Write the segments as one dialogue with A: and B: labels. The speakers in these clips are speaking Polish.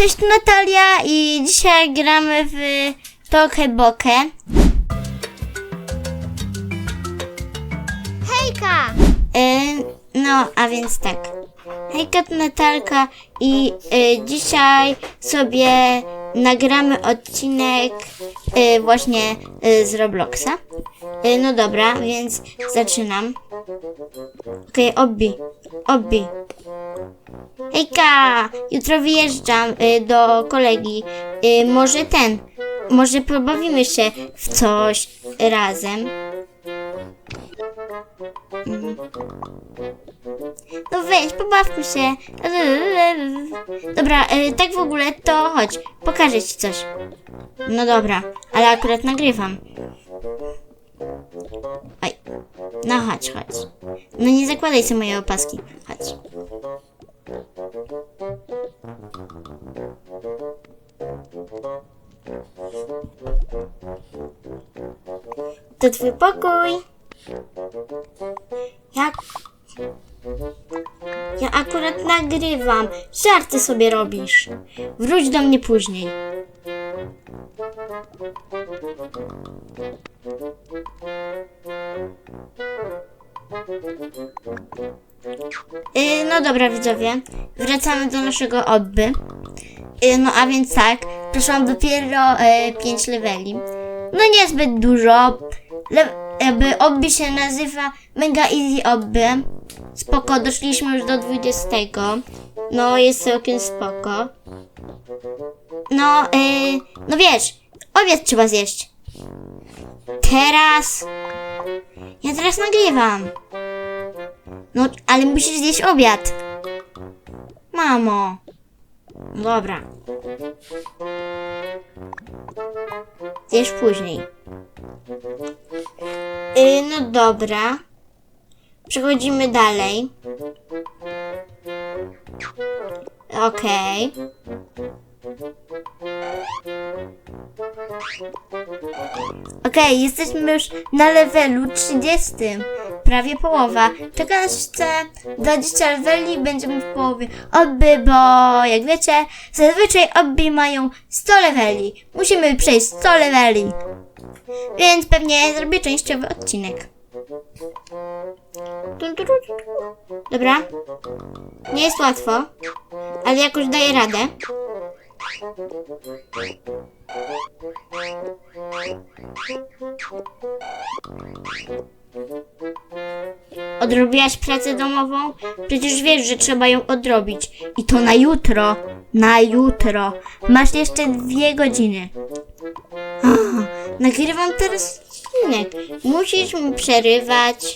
A: Cześć Natalia i dzisiaj gramy w Tokę Bokę.
B: Hejka!
A: Y, no, a więc tak. Hejka to Natalka i y, dzisiaj sobie nagramy odcinek y, właśnie z Robloxa. No dobra, więc zaczynam. Okej, obbi, obbi. Hejka! Jutro wyjeżdżam y, do kolegi. Y, może ten, może pobawimy się w coś razem. Mm. No weź, pobawmy się. Dobra, y, tak w ogóle to chodź, pokażę ci coś. No dobra, ale akurat nagrywam. Oj, no chodź, chodź. No nie zakładaj sobie moje opaski. To twój pokój. Jak? Ja akurat nagrywam. Żarty sobie robisz. Wróć do mnie później. Yy, no dobra widzowie, wracamy do naszego obby. Yy, no a więc tak, przeszłam dopiero 5 leveli. No niezbyt dużo. Le, jakby obby się nazywa Mega Easy Obby. Spoko, doszliśmy już do 20. No jest całkiem spoko. No, yy, no wiesz, obiad trzeba zjeść. Teraz. Ja teraz nagrywam. No, ale musisz zjeść obiad. Mamo. Dobra. Zjesz później. Yy, no dobra. Przechodzimy dalej. Okej. Okej, jesteśmy już na levelu 30. Prawie połowa. Czeka nas jeszcze 20 leveli i będziemy w połowie. Obby, bo jak wiecie, zazwyczaj obby mają 100 leveli. Musimy przejść 100 leveli. Więc pewnie zrobię częściowy odcinek. Dobra. Nie jest łatwo, ale jakoś daję radę. Odrobiłaś pracę domową? Przecież wiesz, że trzeba ją odrobić. I to na jutro. Na jutro. Masz jeszcze dwie godziny. Nagrywam teraz odcinek. Musisz mi przerywać.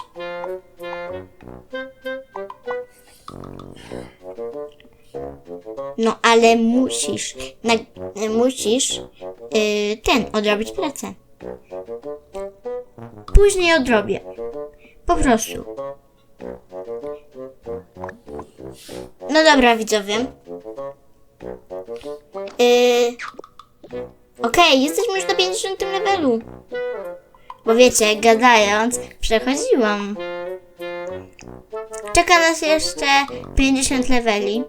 A: No ale musisz, na, musisz yy, ten, odrobić pracę. Później odrobię. Po prostu. No dobra, widzowie. Yy, Okej, jesteśmy już na 50 levelu. Bo wiecie, gadając, przechodziłam. Czeka nas jeszcze 50 leveli.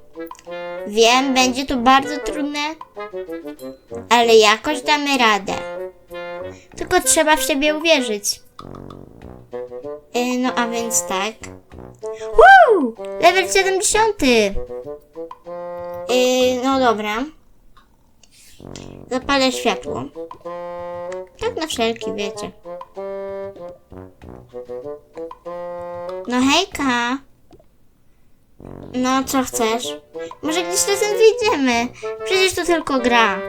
A: Wiem, będzie to bardzo trudne, ale jakoś damy radę. Tylko trzeba w siebie uwierzyć. No a więc tak. Woo! Level 70! Yy, no dobra. Zapalę światło. Tak na wszelki, wiecie. No hejka. No, co chcesz? Może gdzieś razem wyjdziemy? Przecież to tylko gra.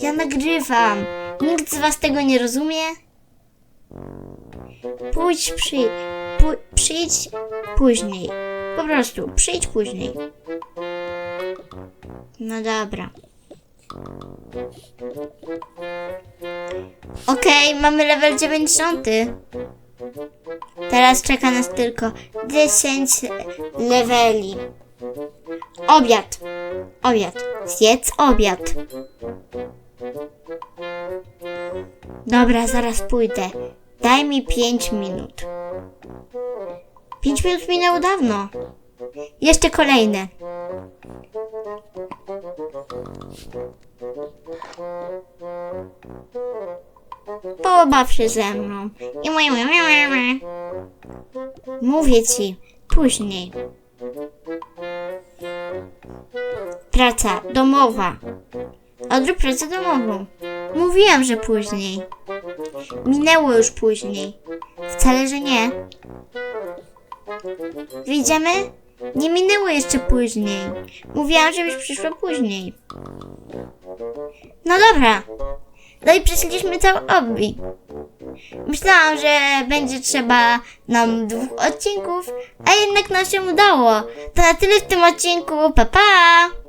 A: Ja nagrywam. Nikt z was tego nie rozumie? Pójdź, przyjdź. Pó- przyjdź później. Po prostu, przyjdź później. No dobra. Okej, mamy level 90. Teraz czeka nas tylko 10 leveli. Obiad. Obiad. Zjedz obiad. Dobra, zaraz pójdę. Daj mi 5 minut. 5 minut minęło dawno. Jeszcze kolejne. Pobaw się ze mną. I moje. Mówię ci, później. Praca domowa. Odrób pracę domową. Mówiłam, że później. Minęło już później. Wcale, że nie. Wyjdziemy? Nie minęło jeszcze później. Mówiłam, żebyś przyszła później. No dobra. No i przeszliśmy cały obbi. Myślałam, że będzie trzeba nam dwóch odcinków, a jednak nam się udało. To na tyle w tym odcinku. Pa pa!